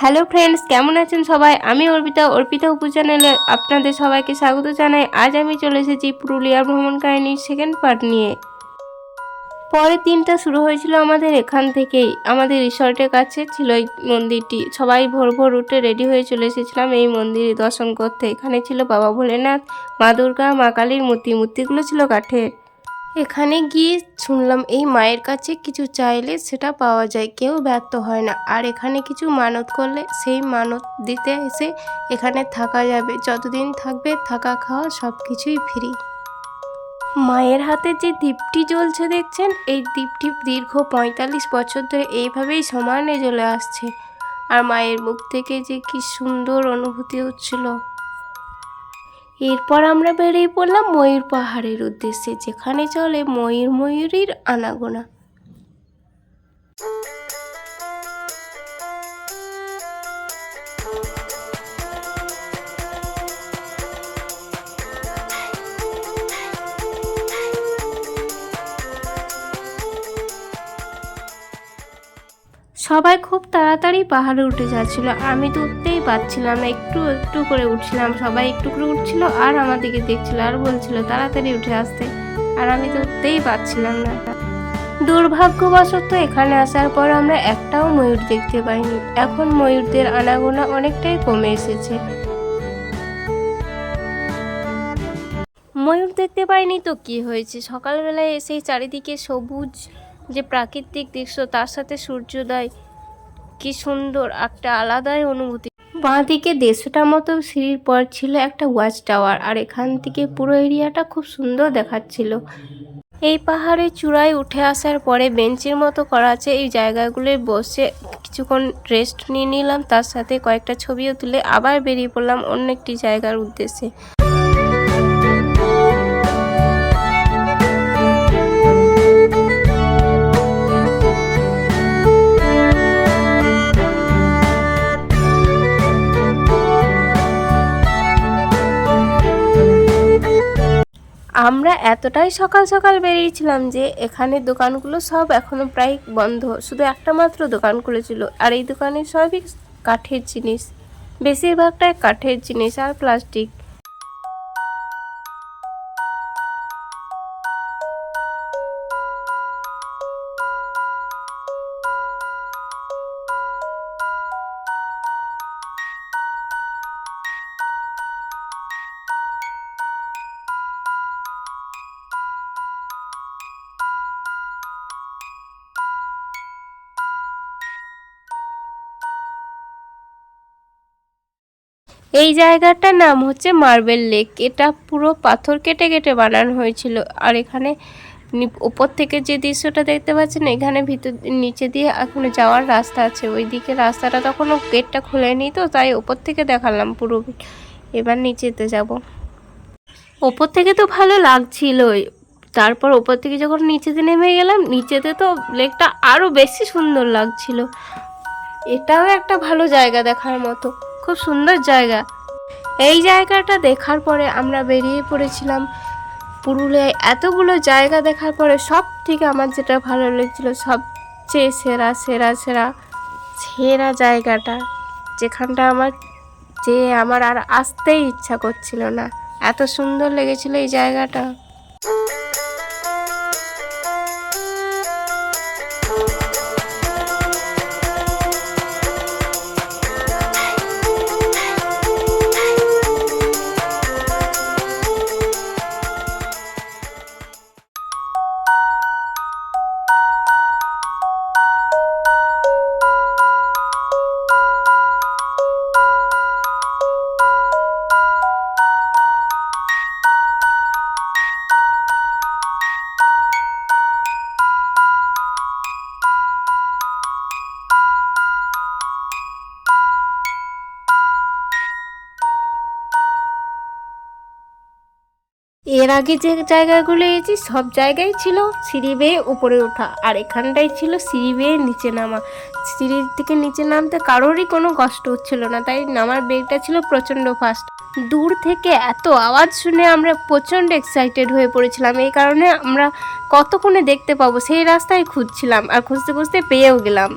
Hello friends কেমন আছেন সবাই? আমি অর্পিতা অর্পিতা উপু চ্যানেলে আপনাদের সবাইকে স্বাগত জানাই। আজ আমি চলে এসেছি পুরুলিয়া ভ্রমণ কাহিনীর সেকেন্ড পার্ট নিয়ে। পরের দিনটা শুরু হয়েছিল আমাদের এখান থেকেই। আমাদের রিসর্টের কাছে ছিল এই মন্দিরটি। সবাই ভোর ভোর উঠে রেডি হয়ে চলে এসেছিলাম এই মন্দিরে। দর্শন করতে। এখানে ছিল বাবা ভোলেনাথ, মা দুর্গা, মা কালীর মূর্তি। মূর্তিগুলো ছিল কাঠের। এখানে গিয়ে শুনলাম এই মায়ের কাছে কিছু চাইলে সেটা পাওয়া যায়, কেউ ব্যর্থ হয় না। আর এখানে কিছু মানত করলে সেই মানত দিতে এসে এখানে থাকা যাবে। যতদিন থাকবে থাকা খাওয়া সব কিছুই ফ্রি মায়ের হাতে যে দ্বীপটি জ্বলছে দেখছেন, এই দ্বীপটি দীর্ঘ পঁয়তাল্লিশ বছর ধরে এইভাবেই সমানে জ্বলে আসছে। আর মায়ের মুখ থেকে যে কি সুন্দর অনুভূতি হচ্ছিল। এরপর আমরা বেরিয়ে পড়লাম ময়ূর পাহাড়ের উদ্দেশ্যে যেখানে চলে ময়ূর ময়ূরীর আনাগোনা। সবাই খুব তাড়াতাড়ি পাহাড়ে উঠে যাচ্ছিল। আমি তো উঠতেই পারছিলাম না, একটু একটু করে উঠছিলাম। সবাই একটু করে উঠছিল আর আমার দিকে দেখছিল আর বলছিল, তাড়াতাড়ি উঠে আসতে। আর আমি তো উঠতেই পারছিলাম না। দুর্ভাগ্যবশত এখানে আসার পর আমরা একটাও ময়ূর দেখতে পাইনি। এখন ময়ূরদের আনাগোনা অনেকটাই কমে এসেছে। ময়ূর দেখতে পাইনি তো কি হয়েছে? সকালবেলায় এসে চারিদিকে সবুজ যে প্রাকৃতিক দৃশ্য, তার সাথে সূর্যোদয়, কি সুন্দর একটা আলাদাই অনুভূতি। বাঁদিকে দেড়শোটার মতো সিঁড়ির পর ছিল একটা ওয়াচ টাওয়ার, আর এখান থেকে পুরো এরিয়াটা খুব সুন্দর দেখাচ্ছিল। এই পাহাড়ের চূড়ায় উঠে আসার পরে বেঞ্চের মতো করা আছে, এই জায়গাগুলোয় বসে কিছুক্ষণ রেস্ট নিয়ে নিলাম, তার সাথে কয়েকটা ছবিও তুলে আবার বেরিয়ে পড়লাম অন্য একটি জায়গার উদ্দেশ্যে। আমরা এতটাই সকাল সকাল বেরিয়েছিলাম যে এখানে দোকানগুলো সব এখনও প্রায় বন্ধ। শুধু একটা মাত্র দোকান খুলেছিল। আর এই দোকানে সবই কাঠের জিনিস। বেশিরভাগটাই কাঠের জিনিস আর প্লাস্টিক। এই জায়গাটার নাম হচ্ছে মার্বেল লেক। এটা পুরো পাথর কেটে কেটে বানানো হয়েছিল। আর এখানে উপর থেকে যে দৃশ্যটা দেখতে পাচ্ছেন, এখানে ভিতর, নিচে দিয়ে এখনও যাওয়ার রাস্তা আছে। ওইদিকে রাস্তাটা তখনও গেটটা খুলেনি তো, তাই উপর থেকে দেখালাম পুরো। এবার নিচেতে যাব। ওপর থেকে তো ভালো লাগছিলই। তারপর ওপর থেকে যখন নিচেতে নেমে গেলাম, নিচেতে তো লেকটা আরও বেশি সুন্দর লাগছিল। এটাও একটা ভালো জায়গা দেখার মতো। খুব সুন্দর জায়গা। এই জায়গাটা দেখার পরে আমরা বেরিয়ে পড়েছিলাম পুরুলিয়ায়। এতগুলো জায়গা দেখার পরে সব থেকে আমার যেটা ভালো লেগেছিল, সবচেয়ে সেরা সেরা সেরা সেরা জায়গাটা, যেখানটা আমার, যে আমার আর আসতেই ইচ্ছা করছিল না। এত সুন্দর লেগেছিল এই জায়গাটা। এর আগে যে জায়গাগুলো এসেছি সব জায়গায় ছিল সিঁড়ি বেয়ে উপরে ওঠা। আর এখানটাই ছিল সিঁড়ি বেয়ে নিচে নামা। সিঁড়ির থেকে নিচে নামতে কারোরই কোনো কষ্ট হচ্ছিল না, তাই নামার বেগটা ছিল প্রচণ্ড ফাস্ট দূর থেকে এত আওয়াজ শুনে আমরা প্রচণ্ড এক্সাইটেড হয়ে পড়েছিলাম। এই কারণে আমরা কতক্ষণে দেখতে পাবো সেই রাস্তায় খুঁজছিলাম আর খুঁজতে খুঁজতে পেয়েও গেলাম।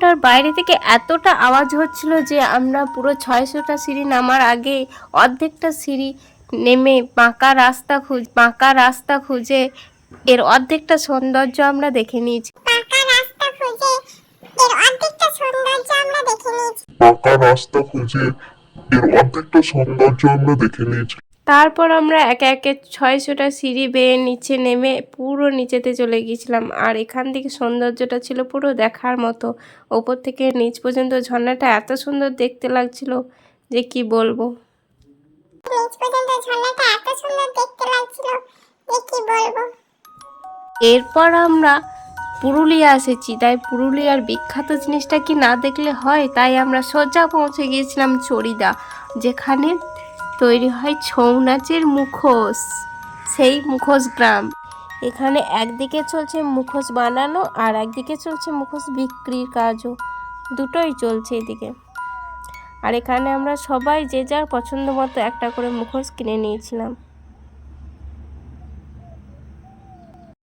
স্টেশনটার বাইরে থেকে এতটা আওয়াজ হচ্ছিল যে আমরা পুরো ছয়শোটা সিঁড়ি নামার আগে অর্ধেকটা সিঁড়ি নেমে বাঁকা রাস্তা খুঁজ বাঁকা রাস্তা খুঁজে এর অর্ধেকটা সৌন্দর্য আমরা দেখে নিয়েছি। পাকা রাস্তা খুঁজে এর অর্ধেকটা সৌন্দর্য আমরা দেখে নিয়েছি। পাকা রাস্তা খুঁজে এর অর্ধেকটা সৌন্দর্য আমরা দেখে নিয়েছি। তারপর আমরা একে একে ছয়শোটা সিঁড়ি বেয়ে নিচে নেমে পুরো নিচেতে চলে গিয়েছিলাম। আর এখান থেকে সৌন্দর্যটা ছিল পুরো দেখার মতো। ওপর থেকে নিচ পর্যন্ত ঝর্ণাটা এত সুন্দর দেখতে লাগছিল যে কি বলব। এরপর আমরা পুরুলিয়া এসেছি, তাই পুরুলিয়ার বিখ্যাত জিনিসটা কি না দেখলে হয়, তাই আমরা সোজা পৌঁছে গিয়েছিলাম চড়িদা, যেখানে তৈরি হয় ছৌ নাচের মুখোশ, সেই মুখোশ গ্রাম। এখানে একদিকে চলছে মুখোশ বানানো আর একদিকে চলছে মুখোশ বিক্রির কাজও, দুটোই চলছে এদিকে। আর এখানে আমরা সবাই যে যার পছন্দ মতো একটা করে মুখোশ কিনে নিয়েছিলাম।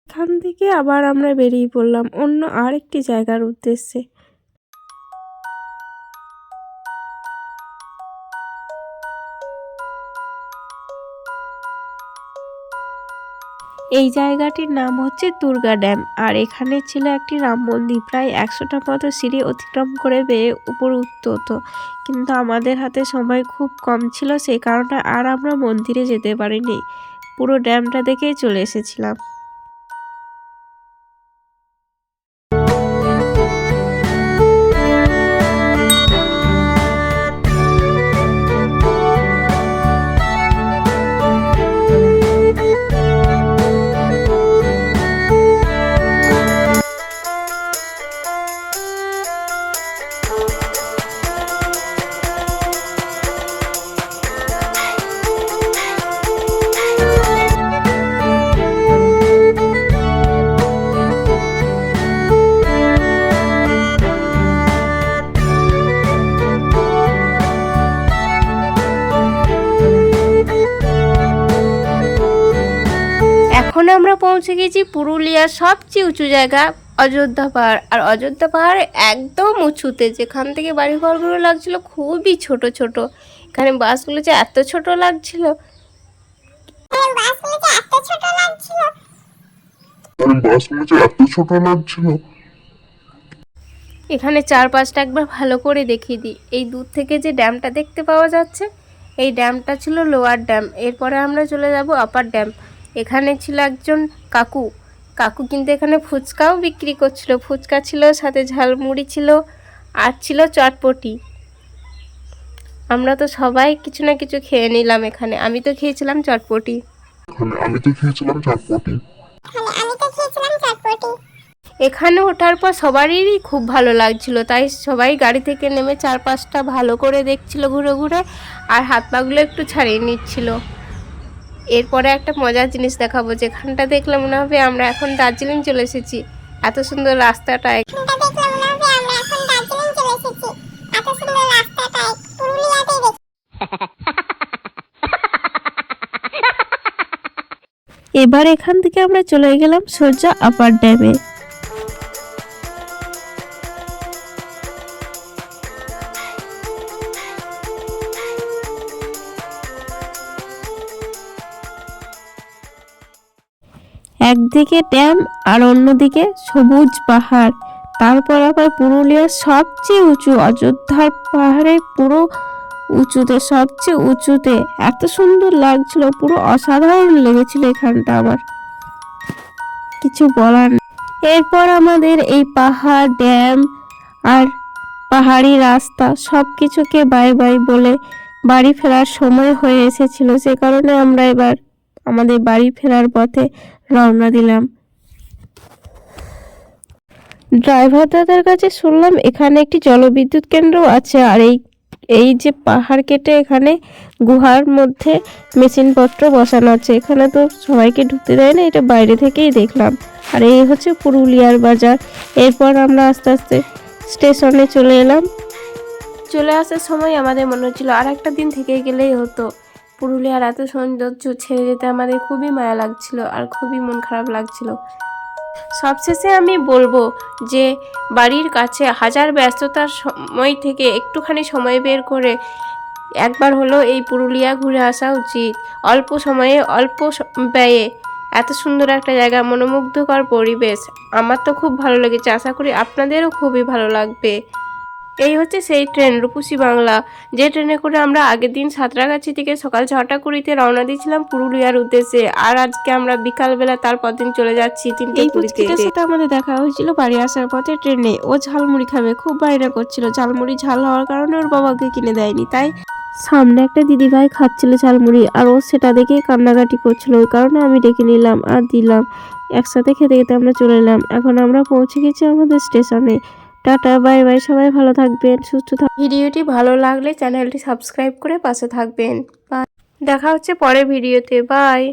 এখান থেকে আবার আমরা বেরিয়ে পড়লাম অন্য আরেকটি জায়গার উদ্দেশ্যে। এই জায়গাটির নাম হচ্ছে দুর্গা ড্যাম। আর এখানে ছিল একটি রাম মন্দির, প্রায় একশোটা মতো সিঁড়ি অতিক্রম করে বেয়ে উপর উত্তত কিন্তু আমাদের হাতে সময় খুব কম ছিল সেই কারণে আর আমরা মন্দিরে যেতে পারিনি। পুরো ড্যামটা দেখেই চলে এসেছিলাম। পৌঁছে গেছি পুরুলিয়ার সবচেয়ে উঁচু জায়গা অযোধ্যা পাহাড়। আর অযোধ্যা পাহাড় একদম উঁচুতে যেখান থেকে বাড়িঘরগুলো লাগছিল খুবই ছোট ছোট। এখানে বাসগুলো যে এত ছোট লাগছিল। এই বাসগুলো যে এত ছোট লাগছিল। কারণ বাসগুলো যে এত ছোট লাগছিল। এখানে চারপাশটা একবার ভালো করে দেখিয়ে দিই। এই দূর থেকে যে ড্যামটা দেখতে পাওয়া যাচ্ছে এই ড্যামটা ছিল লোয়ার ড্যাম। এরপরে আমরা চলে যাব আপার ড্যাম। এখানে ছিল একজন কাকু। কাকু কিন্তু এখানে ফুচকাও বিক্রি করছিল। ফুচকা ছিল সাথে ঝালমুড়ি ছিল আর ছিল চটপটি। আমরা তো সবাই কিছু না কিছু খেয়ে নিলাম এখানে। আমি তো খেয়েছিলাম চটপটি। এখানে আমি তো খেয়েছিলাম চটপটি। এখানে আমি তো খেয়েছিলাম চটপটি। এখানে ওঠার পর সবারই খুব ভালো লাগছিল। তাই সবাই গাড়ি থেকে নেমে চারপাশটা ভালো করে দেখছিল ঘুরে ঘুরে আর হাত পাগুলো একটু ছাড়িয়ে নিচ্ছিল। এরপরে একটা মজার জিনিস দেখাবো যেখানটা দেখলে মনে হবে আমরা এখন দার্জিলিং চলে এসেছি। এত সুন্দর রাস্তাটা এখানটা দেখলে হবে আমরা এখন দার্জিলিং চলে এসেছি। এত সুন্দর রাস্তাটা পুরুলিয়াতেই দেখি এবার এখান থেকে আমরা চলে গেলাম সোজা আপার ড্যামে একদিকে ড্যাম আর অন্যদিকে সবুজ পাহাড়। তারপর আবার পুরুলিয়ার সবচেয়ে উঁচু অযোধ্যার পাহাড়ে পুরো উঁচুতে, সবচেয়ে উঁচুতে। এত সুন্দর লাগছিল, পুরো অসাধারণ লেগেছিল এখানটা আমার। কিছু বলার। এরপর আমাদের এই পাহাড়, ড্যাম আর পাহাড়ি রাস্তা সব কিছুকে বাই বাই বলে বাড়ি ফেরার সময় হয়ে এসেছিল। সে কারণে আমরা এবার আমাদের বাড়ি ফেরার পথে রওনা দিলাম। ড্রাইভার দাদার কাছে শুনলাম এখানে একটি জলবিদ্যুৎ কেন্দ্র আছে, আর এই এই যে পাহাড় কেটে এখানে গুহার মধ্যে মেশিনপত্র বসানো আছে। এখানে তো সবাইকে ঢুকতে দেয় না, এটা বাইরে থেকেই দেখলাম। আর এই হচ্ছে পুরুলিয়ার বাজার। এরপর আমরা আস্তে আস্তে স্টেশনে চলে এলাম। চলে আসার সময় আমাদের মনে হচ্ছিল আর একটা দিন থেকে গেলেই হতো। পুরুলিয়ার এত সৌন্দর্য ছেড়ে যেতে আমাদের খুবই মায়া লাগছিল আর খুবই মন খারাপ লাগছিল। সবশেষে আমি বলব যে, বাড়ির কাছে হাজার ব্যস্ততার সময় থেকে একটুখানি সময় বের করে একবার হলো এই পুরুলিয়া ঘুরে আসা উচিত। অল্প সময়ে, অল্প ব্যয়ে এত সুন্দর একটা জায়গা, মনোমুগ্ধকর পরিবেশ। আমার তো খুব ভালো লেগেছে, আশা করি আপনাদেরও খুবই ভালো লাগবে। এই হচ্ছে সেই ট্রেন রূপসী বাংলা। যে ট্রেনে করে আমরা আগের দিন সাঁতরাগাছি থেকে সকাল ছটা কুড়িতে রওনা দিয়েছিলাম পুরুলিয়ার উদ্দেশ্যে। আর আজকে আমরা বিকালবেলা তারপর দিন চলে যাচ্ছি তিনটে কুড়িতে। সাথে আমাদের দেখা হয়েছিল বাড়ি আসার পথে ট্রেনে ও ঝালমুড়ি খাবে খুব বায়না করছিল। ঝালমুড়ি ঝাল হওয়ার কারণে ওর বাবাকে কিনে দেয়নি তাই সামনে একটা দিদি দিদিভাই খাচ্ছিল ঝালমুড়ি আর ও সেটা দেখেই কান্নাকাটি করছিল ওই কারণে আমি ডেকে নিলাম আর দিলাম। একসাথে খেতে খেতে আমরা চলে এলাম। এখন আমরা পৌঁছে গেছি আমাদের স্টেশনে। টাটা, বাই বাই, সবাই ভালো থাকবেন, সুস্থ থাকবেন ভিডিওটি ভালো লাগলে চ্যানেলটি সাবস্ক্রাইব করে পাশে থাকবেন। দেখা হচ্ছে পরের ভিডিওতে, বাই।